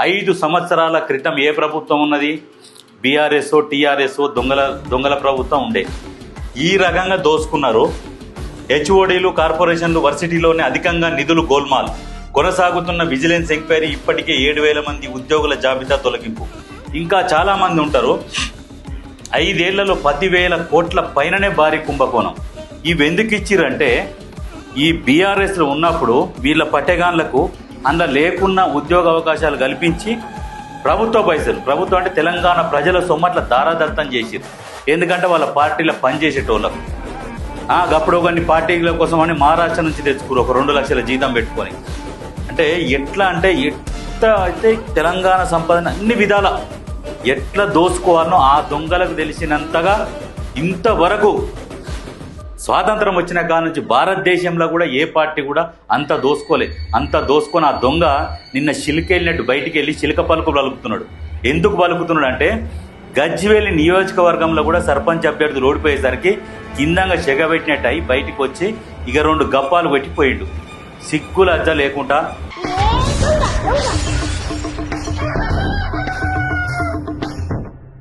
ఐదు సంవత్సరాల క్రితం ఏ ప్రభుత్వం ఉన్నది? బీఆర్ఎస్ టీఆర్ఎస్ దొంగల దొంగల ప్రభుత్వం ఉండే. ఈ రకంగా దోసుకున్నారు. హెచ్ఓడీలు కార్పొరేషన్లు వర్సిటీలోనే అధికంగా నిధులు గోల్మాల్. కొనసాగుతున్న విజిలెన్స్ ఎంక్వైరీ ఇప్పటికే ఏడు వేల మంది ఉద్యోగుల జాబితా తొలగింపు. ఇంకా చాలామంది ఉంటారు. ఐదేళ్ళలో పదివేల కోట్ల పైననే భారీ కుంభకోణం. ఇవి ఎందుకు ఇచ్చిరంటే ఈ బీఆర్ఎస్లో ఉన్నప్పుడు వీళ్ళ పట్టెగాన్లకు అందులో లేకున్న ఉద్యోగ అవకాశాలు కల్పించి ప్రభుత్వ పైసలు ప్రభుత్వం అంటే తెలంగాణ ప్రజల సొమ్మట్ల దారాదత్తం చేసిరు ఎందుకంటే వాళ్ళ పార్టీలో పనిచేసేటోళ్ళకు అప్పుడు కొన్ని పార్టీల కోసం అని మహారాష్ట్ర నుంచి తెచ్చుకోరు ఒక రెండు లక్షల జీతం పెట్టుకొని. అంటే ఎట్లా అంటే ఎట్లా అయితే తెలంగాణ సంపాదన అన్ని విధాల ఎట్లా దోసుకోవాలనో ఆ దొంగలకు తెలిసినంతగా ఇంతవరకు స్వాతంత్రం వచ్చిన కాడ నుంచి భారతదేశంలో కూడా ఏ పార్టీ కూడా అంత దోసుకోలే. అంత దోసుకొని ఆ దొంగ నిన్న చిలికెళ్ళినట్టు బయటికి వెళ్ళి చిలక పలుకు పలుకుతున్నాడు. ఎందుకు పలుకుతున్నాడు అంటే గజ్వేలి నియోజకవర్గంలో కూడా సర్పంచ్ అభ్యర్థులు ఓడిపోయేసరికి కిందంగా చెగబెట్టినట్టు అయి బయటికి వచ్చి ఇక రెండు గప్పాలు పెట్టిపోయిండు సిగ్గులు అజ్జ లేకుండా